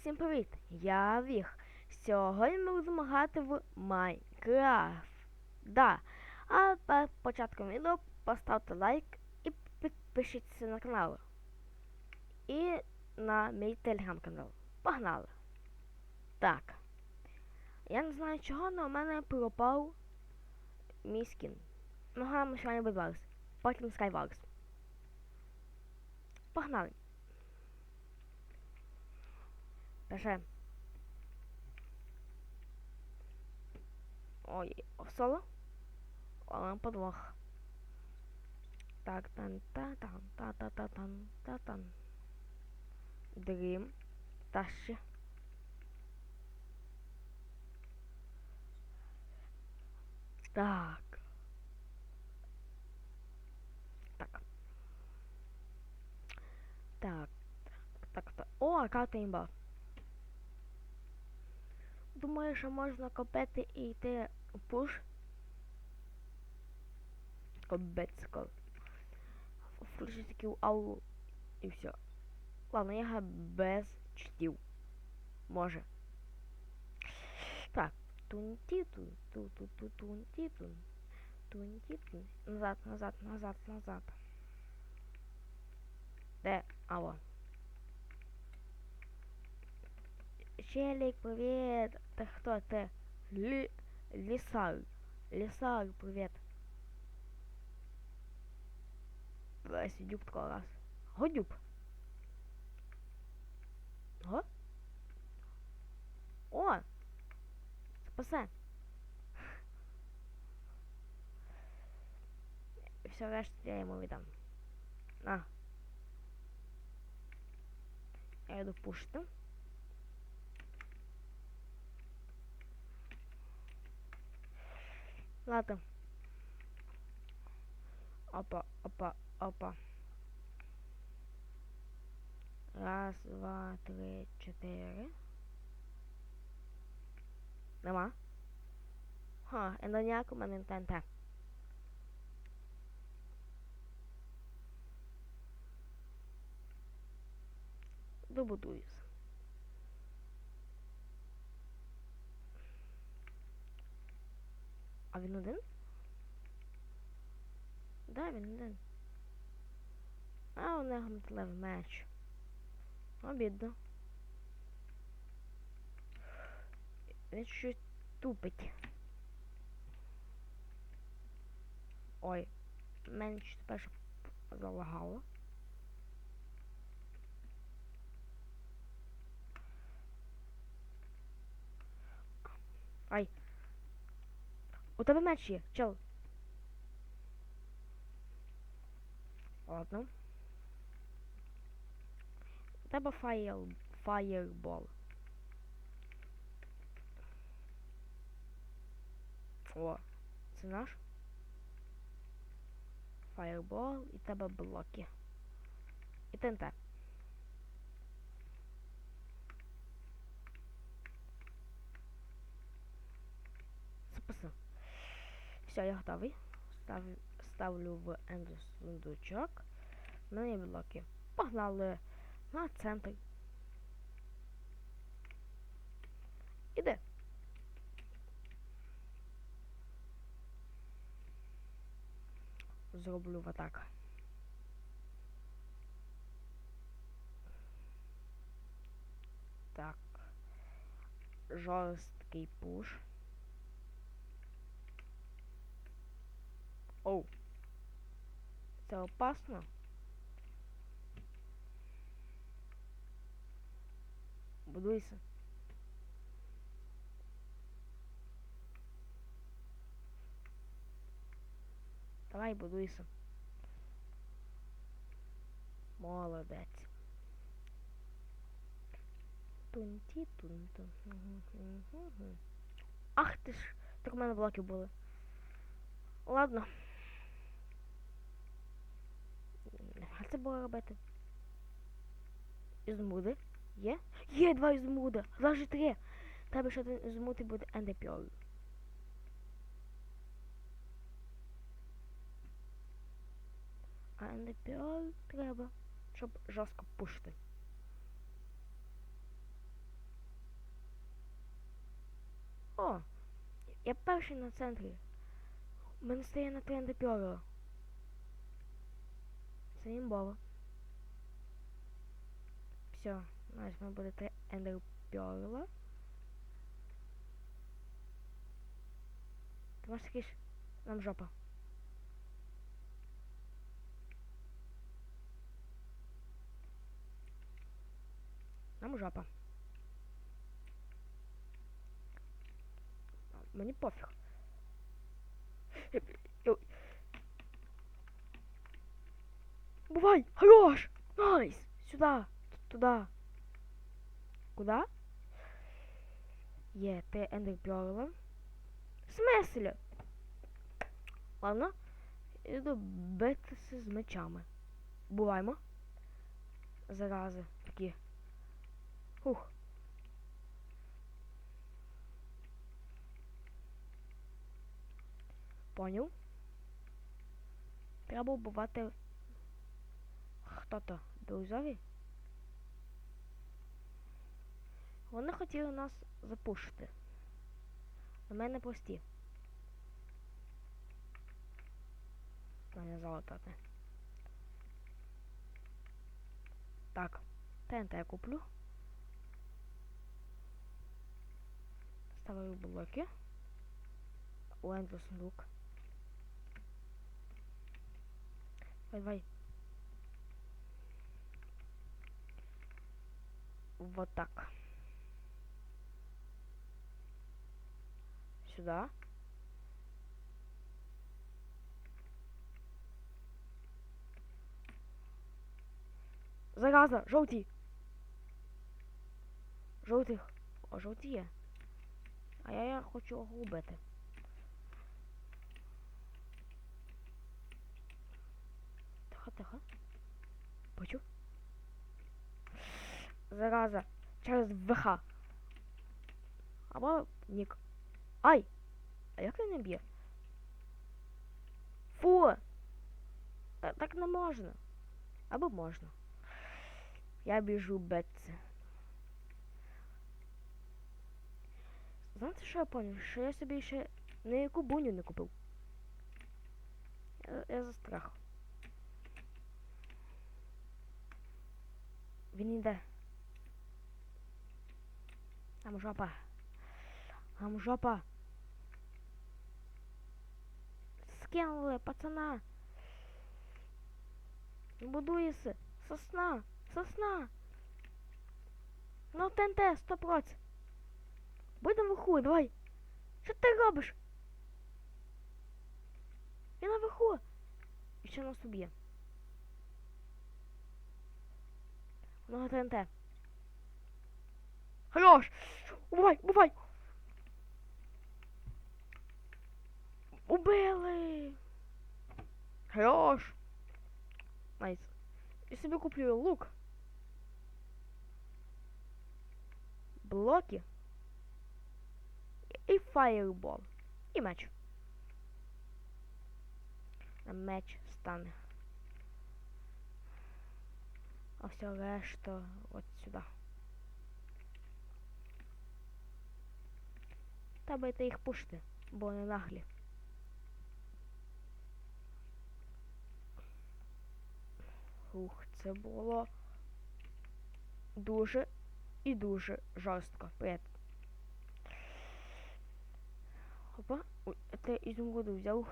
Всім привіт! Я Віх. Сьогодні ми будемо грати в Майнкрафт. Да. А перед початком відео поставте лайк і підпишіться на канал. І на мій телеграм-канал. Погнали! Так. Я не знаю чого, але у мене пропав мій скін. Ну, граємо сьогодні Bedwars. Потім Skywars. Погнали! Пише. Ой, соло? О, подвох. Так, тан та тан та та та тан та тан. Дрім. Тащи. Так. Так. Так. Так, так. О, карта імба. Думаю, що можна копити і йти в пуш. Кобецько. Включити таку аулу і все. Ладно, я без чтів. Може. Так. Тунтітун, ту-ту-ту, тунтітун. Назад, назад, назад, назад. Де? А Челик, привет! Ты кто ты? Ли... Лисар. Лисар, привет. Сидюк такой раз. Годюб. Го? О! Спасе. Все решту я ему віддам. На. Я йду пушити. Ладно. Опа, опа, опа. Раз, два, три, чотири. Нема? Ха, ендоняк у мене ТНТ. Добудуюсь. А він один? Да, він один. А у нього металевий меч. Обідно. Він щось тупить. Ой, мене щось перше залагало. Ай. У тебе меч є, чел. Ладно. У тебе фаєр... фаєрбол. О, це наш. Фаєрбол і тебе блоки. І ТНТ. Все, я готовий. Став, ставлю в мене є блоки. Погнали на центр. Іде. Зроблю в атак. Так. Жорсткий пуш. Оу. Це опасно. Будуйся. Давай будуйся. Молодець. Тунті тунту. Ах ти ж, так у мене блоки були. Ладно. Не варто було робити. Ізмуди. Є? Є два ізмуда. Лаже три. Треба ще один ізмуд і буде ендепіол. А ендепіол треба, щоб жорстко пушити. О! Я перший на центрі. У мене стає на три ендепіола. Це імбово. Все, значить, в мене буде три ендер пьорла. Ти можеш такий ж нам жопа. Нам жопа. Мені пофіг. Бувай! Хорош! Найс! Сюда! Туда! Куда? Є, ти ендер пьорла. В смислі? Ладно. Іду битися з мечами. Буваємо. Зарази такі. Ух. Поняв. Треба вбивати хто то друзові. Вони хотіли нас запушити. У мене прості. Мене залатати. Так, ТНТ я куплю. Ставлю блоки. Лендло сундук. Давай, давай. Вот так. Сюда. Зараза, жовті. Жовтих. О, жовті є. А я, я хочу його убити. Тихо, тихо. Почув? Зараза. Через ВХ. Або нік. Ай! А як він не б'є? Фу! Та- Так не можна. Або можна. Я біжу бетці. Знаєте, що я поняв? Що я собі ще ніяку буню не купив. Я, я застрах. Він іде. Там жопа. Там жопа. Скинули, пацана. Будується. Сосна. Сосна. Ну ТНТ, 100%. Будь наверху, давай. Що ти робиш? Я наверху. І ще нас уб'є. Ну, ТНТ. Хорош! Убивай, убивай! Убили! Хорош! Найс. Я собі куплю лук. Блоки. І фаєрбол. І меч. Меч стане. А все решта от сюди. Та їх пушти, бо вони наглі. Ух, це було дуже і дуже жорстко. Привіт. Опа, ой, це ізумруду взяв.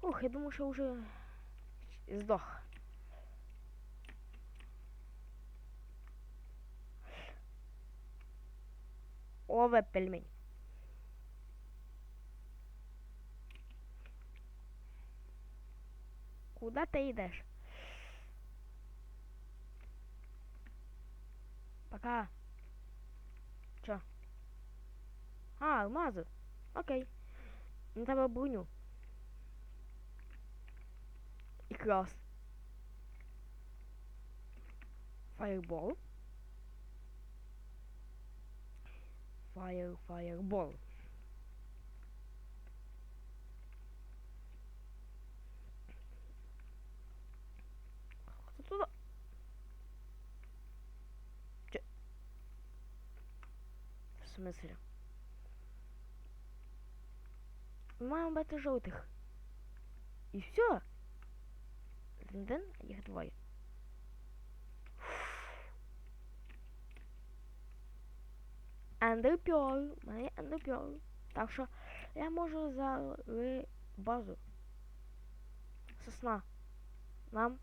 Ух, я думаю, що вже здох. Ове пельмень. Куда ты идешь? Пока. Чо? А, алмази. Окей. На тебе броню. І крас. Фаербол. Fire, Fireball. Туда. Че? В смысле? Мама бета желтых. И все. Ден, их двое. Ендерпьол. У мене є ендерпьол. Так що я можу за базу. Сосна. Нам.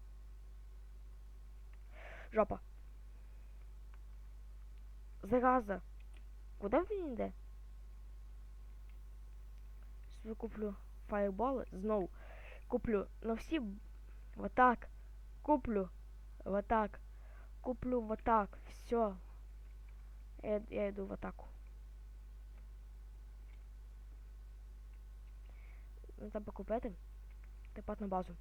Жопа. Зараза. Куди він йде? Куплю фаерболи. Знову. Куплю на всі в атак. Куплю в атак. Куплю в атак. Все. Я, йду в атаку. Треба купити. Тепер на базу.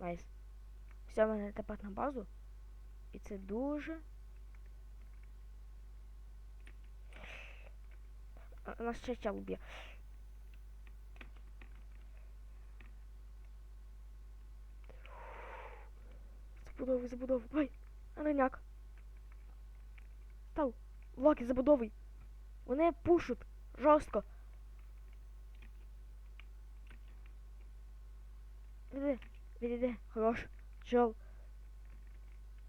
Найс. Все, в мене тепер на базу. І це дуже. Нас ще чел. Забудовуй, забудовуй. Ой, ананяк. Став. Локі, забудовуй. Вони пушуть. Жорстко. Відійди, відійди. Хорош. Чел.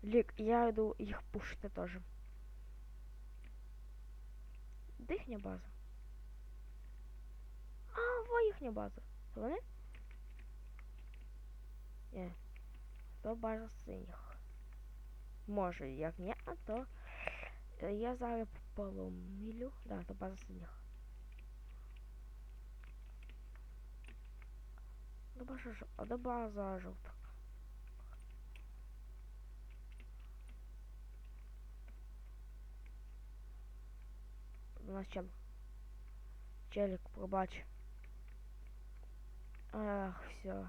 Лік, я йду їх пушити теж. Де їхня база? А, во їхня база. Це вони? Ні. То база синіх. Може, як ні, а то е, я зараз поломілю. Да, то база синіх. До база, жо- а до база жовта. У нас чел. Челик, пробач. Ах, все.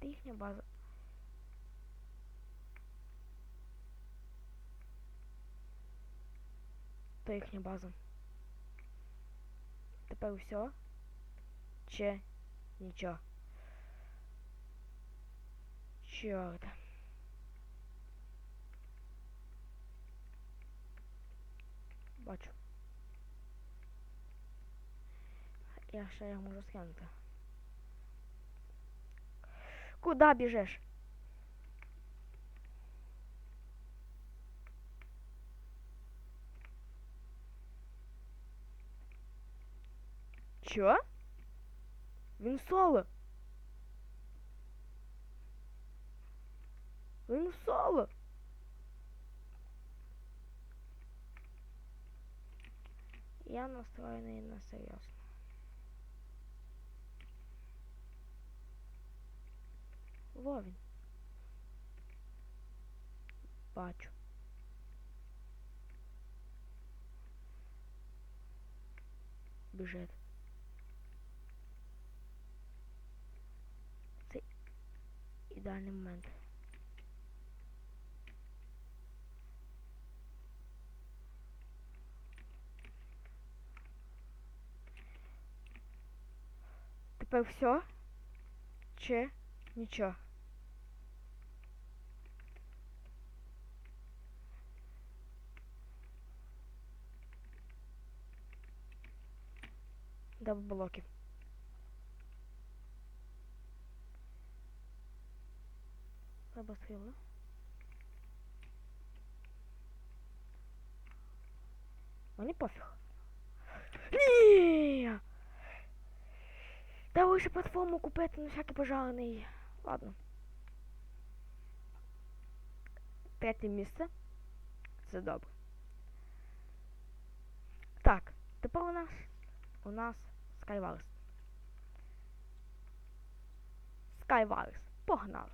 Це їхня база. То їхня база. Тепер все. Чи нічого. Чорт. Бачу. Я ще їх можу скинути. Куда біжиш? Чо? Він соло. Він соло. Я настроєний на серйозно. Во він. Бачу. Біжить. Це ідеальний момент. Тепер все? Чи нічого? Треба стріли. Мені пофіг. Ні! Та лише платформу купити на всякий пожарений. Ладно. Третє місце. Це добре. Так, тепер у нас у нас Skywars. Skywars. Погнали.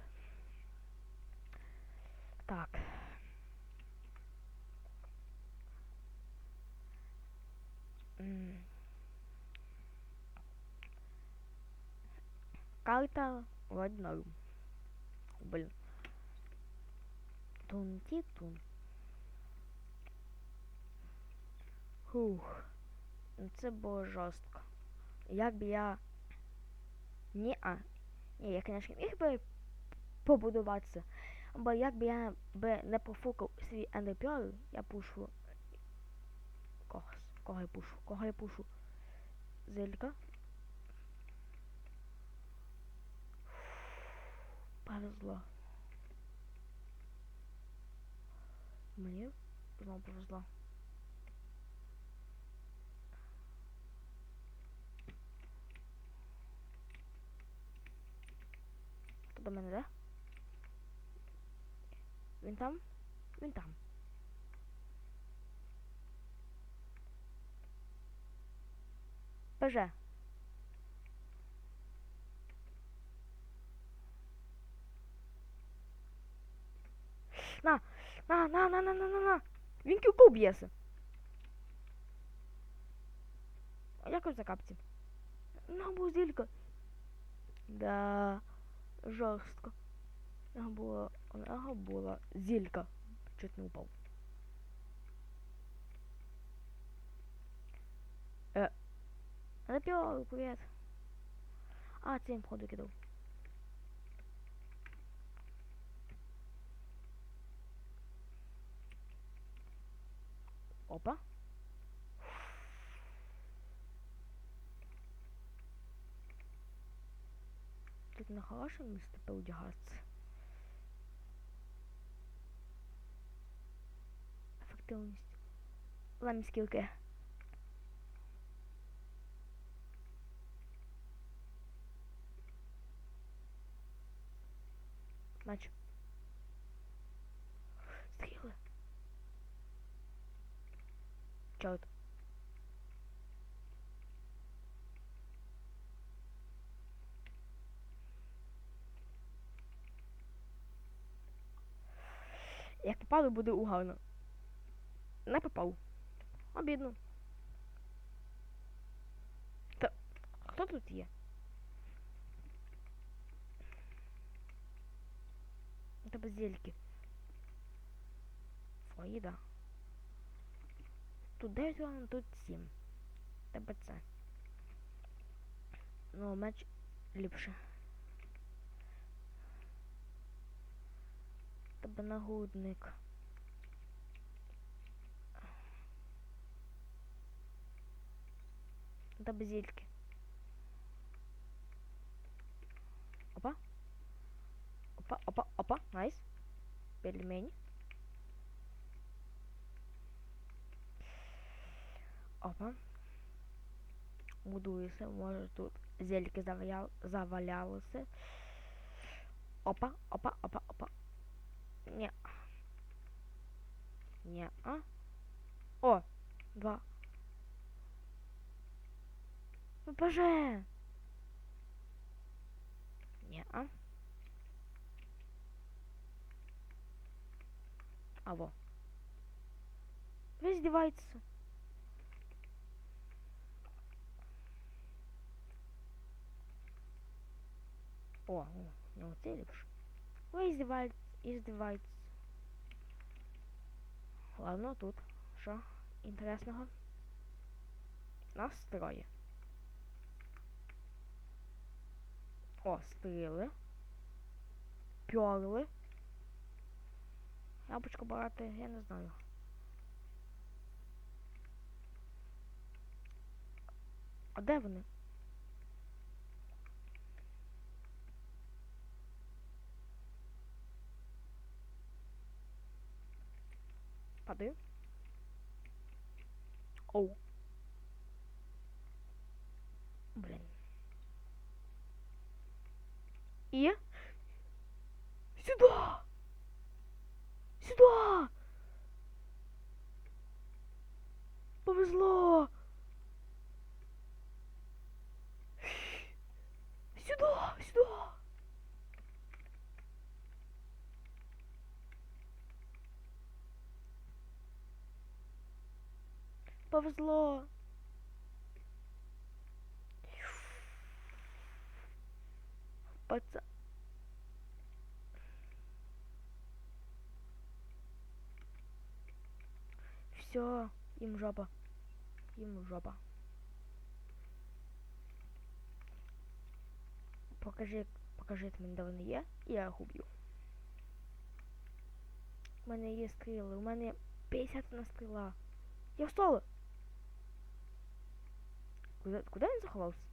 Так. Карта вроде. Блин. Тун-ти-тун. Фух. Це було жорстко. Як би я. Ні, а. Ні, я, звісно, міг би побудуватися. Або як би я би не профукав свій ендерпіол, я пушу. Когось. Кого я пушу? Кого я пушу? Зелька. Повезло. Мені знову повезло. До мене, да? Він там? Він там. ПЖ. На, на, на, на, на, на, на, на. Він кілку б'єся. А якось за капці. На бузилька. Да, жорстко. У була, у була зілька. Чуть не упав. Е. Напіл, привіт. А, це їм входу кидав. Опа. Тут на хороше місце поудягатися. Ефективність. Ламі скілки. Меч. Стріли. Чорт. Як попало, буде угарно. Не попав. Обідно. Та хто тут є? У тебе зельки. Свої. Тут 9 раунд, тут 7. Тебе це. Ну, меч ліпше. Тебе нагрудник. Тебе зільки. Опа. Опа, опа, опа, найс. Пельмені. Опа. Будується, може тут зельки завалял, завалялися. Опа, опа, опа, опа. Не. Не, а? О, два. Боже. Не, а? А во. Вы издеваетесь? О, ну це ліпше. Ви издеваетесь, издеваетесь. Ладно, тут. Що інтересного? Нас О, стріли. Пьорли. Яблучко брати, я не знаю. А де вони? Падаю. Оу. И? Сюда! Сюда! Повезло! Сюда! Сюда! Повезло! Паца... Все, им жопа. Им жопа. Покажи, покажи мені, де вони є, я їх уб'ю. У мене є стріли, у мене 50 на стріла. Я встала! Куда, куда він заховався?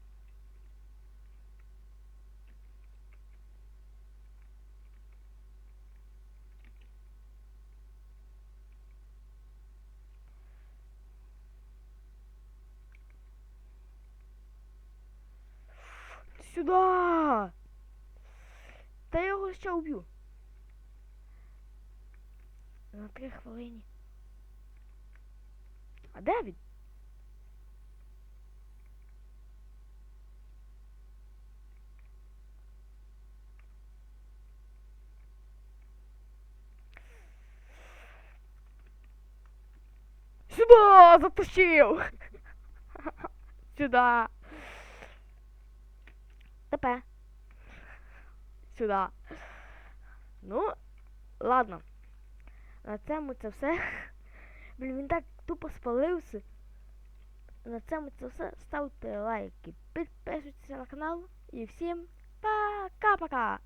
Сюда! Та я його ще уб'ю. На три хвилини. А де він? Сюда! Затащив! Сюда! ТП. Сюда. Ну, ладно. На цьому це все. Блін, він так тупо спалився. На цьому це все. Ставте лайки, підписуйтесь на канал. І всім пока-пока!